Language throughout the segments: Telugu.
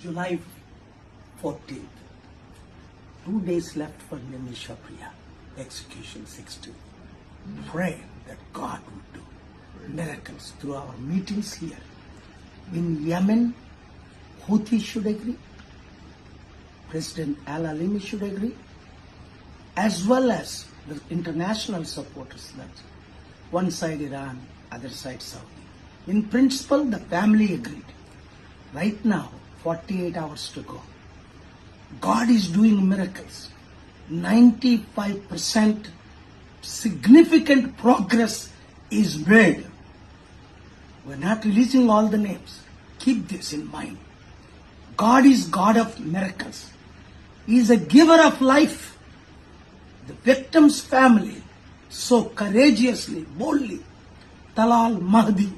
July 14th. Two days left for Nimisha Priya, execution 16. Pray that God would do miracles through our meetings here. In Yemen, Houthi should agree, President Al Alimi should agree, as well as the international supporters that one side Iran, other side Saudi. In principle, the family agreed. Right now, 48 hours to go. God is doing miracles. 95% significant progress is made. We're not releasing all the names. Keep this in mind. God is God of miracles. He is a giver of life. The victim's family so courageously, boldly, Talal Mahdi,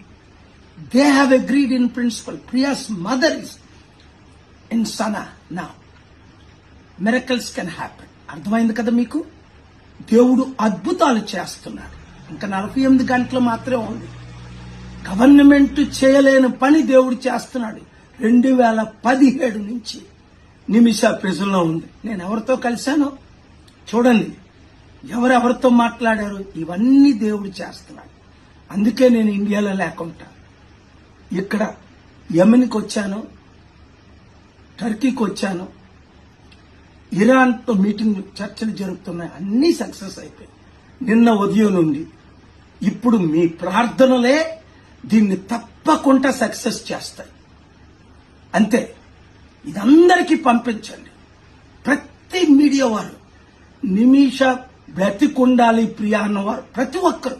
they have agreed in principle. Priya's mother is in Sanaa నా మిరకల్స్ కెన్ హ్యాపెన్ అర్థమైంది కదా మీకు? దేవుడు అద్భుతాలు చేస్తున్నాడు. ఇంకా నలభై ఎనిమిది గంటలు మాత్రమే ఉంది. గవర్నమెంట్ చేయలేని పని దేవుడు చేస్తున్నాడు. రెండు వేల పదిహేడు నుంచి నిమిష ప్రజల్లో ఉంది. నేను ఎవరితో కలిశానో చూడండి. ఎవరెవరితో మాట్లాడారు ఇవన్నీ దేవుడు చేస్తున్నాడు. అందుకే నేను ఇండియాలో లేకుండా ఇక్కడ యమన్కి వచ్చాను. టర్కీకి వచ్చాను ఇరాన్తో మీటింగ్ చర్చలు జరుగుతున్నాయి. అన్నీ సక్సెస్ అయిపోయాయి నిన్న ఉదయం నుండి ఇప్పుడు మీ ప్రార్థనలే దీన్ని తప్పకుండా సక్సెస్ చేస్తాయి. అంతే. ఇదందరికీ పంపించండి. ప్రతి మీడియా వారు నిమిష బ్రతికుండాలి ప్రియా అన్నవారు ప్రతి ఒక్కరు.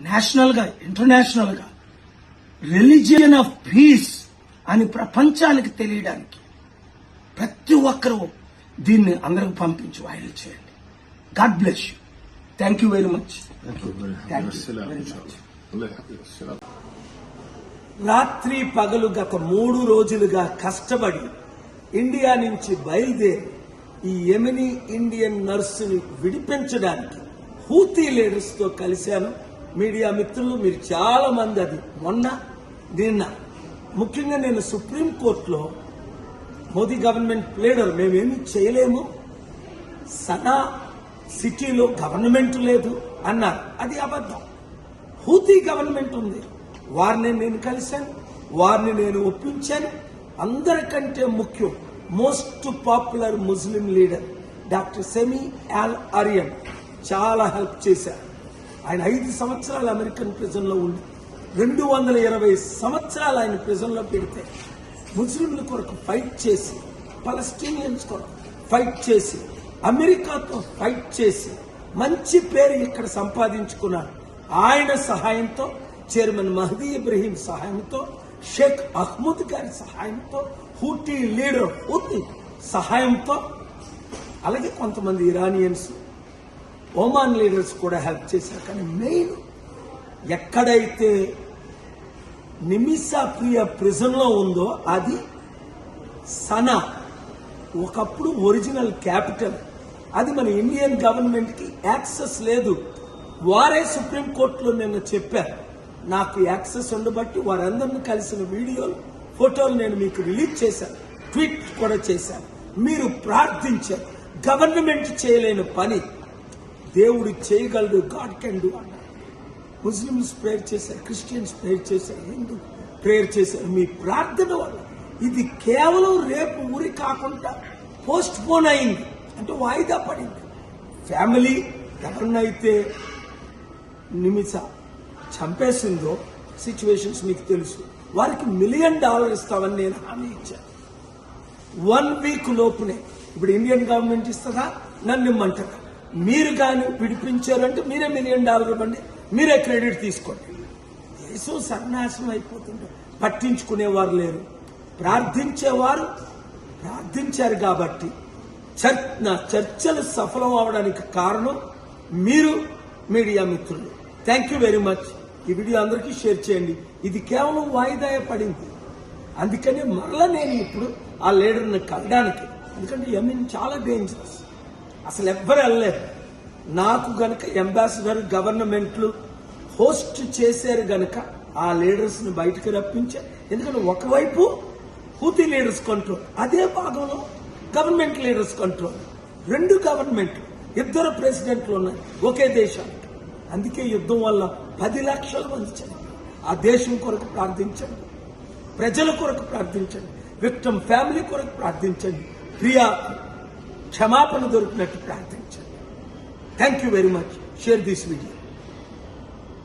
నేషనల్గా ఇంటర్నేషనల్గా ఇంటర్నేషనల్ రిలీజియన్ ఆఫ్ పీస్ అని ప్రపంచానికి తెలియడానికి ప్రతి ఒక్కరూ దీన్ని అందరికి పంపించి వాయిల్ చేయండి. God bless you thank you very much రాత్రి పగలు గత మూడు రోజులుగా కష్టపడి ఇండియా నుంచి బయలుదేరి ఈ ఎమిని ఇండియన్ నర్సుని విడిపించడానికి హూతీ లీడర్స్తో కలిశాను. మీడియా మిత్రులు మీరు చాలా మంది అది మొన్న నిన్న ముఖ్యంగా నేను సుప్రీంకోర్టులో మోదీ గవర్నమెంట్ ప్లేడర్ మేమేమి చేయలేము. సదా సిటీలో గవర్నమెంట్ లేదు అన్నారు. అది అబద్ధం. హూతీ గవర్నమెంట్ ఉంది. వారిని నేను కలిశాను. వారిని నేను ఒప్పించాను. అందరికంటే ముఖ్యం most popular Muslim leader doctor Sami Al Arian చాలా హెల్ప్ చేశారు. ఆయన ఐదు సంవత్సరాలు అమెరికన్ ప్రిజన్లో ఉండి రెండు వందల ఇరవై సంవత్సరాలు ఆయన ప్రిజన్లో పెడితే ముస్లింల కొరకు ఫైట్ చేసి పలస్టీనియన్స్ కొరకు ఫైట్ చేసి అమెరికాతో ఫైట్ చేసి మంచి పేరు ఇక్కడ సంపాదించుకున్నారు ఆయన సహాయంతో చైర్మన్ మహదీ ఇబ్రహీం సహాయంతో షేక్ అహ్మద్ గారి సహాయంతో హూటీ లీడర్ హూతీ సహాయంతో అలాగే కొంతమంది ఇరానియన్స్ ఒమాన్ లీడర్స్ కూడా హెల్ప్ చేశారు. కానీ మెయిన్ ఎక్కడైతే నిమిషా ప్రియ ప్రిజన్లో ఉందో అది సనా. ఒకప్పుడు ఒరిజినల్ క్యాపిటల్. అది మన ఇండియన్ గవర్నమెంట్కి యాక్సెస్ లేదు. వారే సుప్రీంకోర్టులో నిన్న చెప్పారు. నాకు యాక్సెస్ ఉండబట్టి వారందరిని కలిసిన వీడియోలు ఫోటోలు నేను మీకు రిలీజ్ చేశాను. ట్వీట్ కూడా చేశాను. మీరు ప్రార్థించారు గవర్నమెంట్ చేయలేని పని. దేవుడు చేయగలడు. గాడ్ కెన్ డూ అన్నారు ముస్లిమ్స్ ప్రేయర్ చేశారు క్రిస్టియన్స్ ప్రేయర్ చేశారు హిందూ ప్రేయర్ చేశారు మీ ప్రార్థన వల్ల ఇది కేవలం రేపు ఊరి కాకుండా పోస్ట్ పోన్ అయింది. అంటే వాయిదా పడింది. ఫ్యామిలీ ఎవరినైతే నిమిష చంపేసిందో సిచ్యువేషన్స్ మీకు తెలుసు. వారికి మిలియన్ డాలర్ ఇస్తామని నేను హామీ ఇచ్చాను. వన్ వీక్ లోపునే. ఇప్పుడు ఇండియన్ గవర్నమెంట్ ఇస్తుందా? నన్ను ఇమ్మంటారా? మీరు కానీ విడిపించారంటే మీరే మిలియన్ డాలర్ ఇవ్వండి. మీరే క్రెడిట్ తీసుకోండి. యేసు సర్వనాశనం అయిపోతుంది పట్టించుకునేవారు లేరు. ప్రార్థించేవారు ప్రార్థించారు కాబట్టి చర్ నా చర్చలు సఫలం అవడానికి కారణం మీరు మీడియా మిత్రులు. థ్యాంక్ యూ వెరీ మచ్ ఈ వీడియో అందరికీ షేర్ చేయండి. ఇది కేవలం వాయిదా పడింది. అందుకని మరలా నేను ఇప్పుడు ఆ లీడర్ని కలడానికి ఎందుకంటే యమీన్ చాలా డేంజరస్ అసలు ఎవ్వరు వెళ్ళలేరు. నాకు గనక అంబాసిడర్ గవర్నమెంట్లు హోస్ట్ చేశారు గనక ఆ లీడర్స్ని బయటకు రప్పించారు ఎందుకంటే ఒకవైపు హూతీ లీడర్స్ కంట్రోల్ అదే భాగంలో గవర్నమెంట్ లీడర్స్ కంట్రోల్ రెండు గవర్నమెంట్ ఇద్దరు ప్రెసిడెంట్లు ఉన్నాయి ఒకే దేశం. అందుకే యుద్ధం వల్ల పది లక్షల మంది చనిపోయారు. ఆ దేశం కొరకు ప్రార్థించండి ప్రజల కొరకు ప్రార్థించండి విక్టమ్ ఫ్యామిలీ కొరకు ప్రార్థించండి ప్రియా క్షమాపణ దొరికినట్టు ప్రార్థించండి. Thank you very much share this video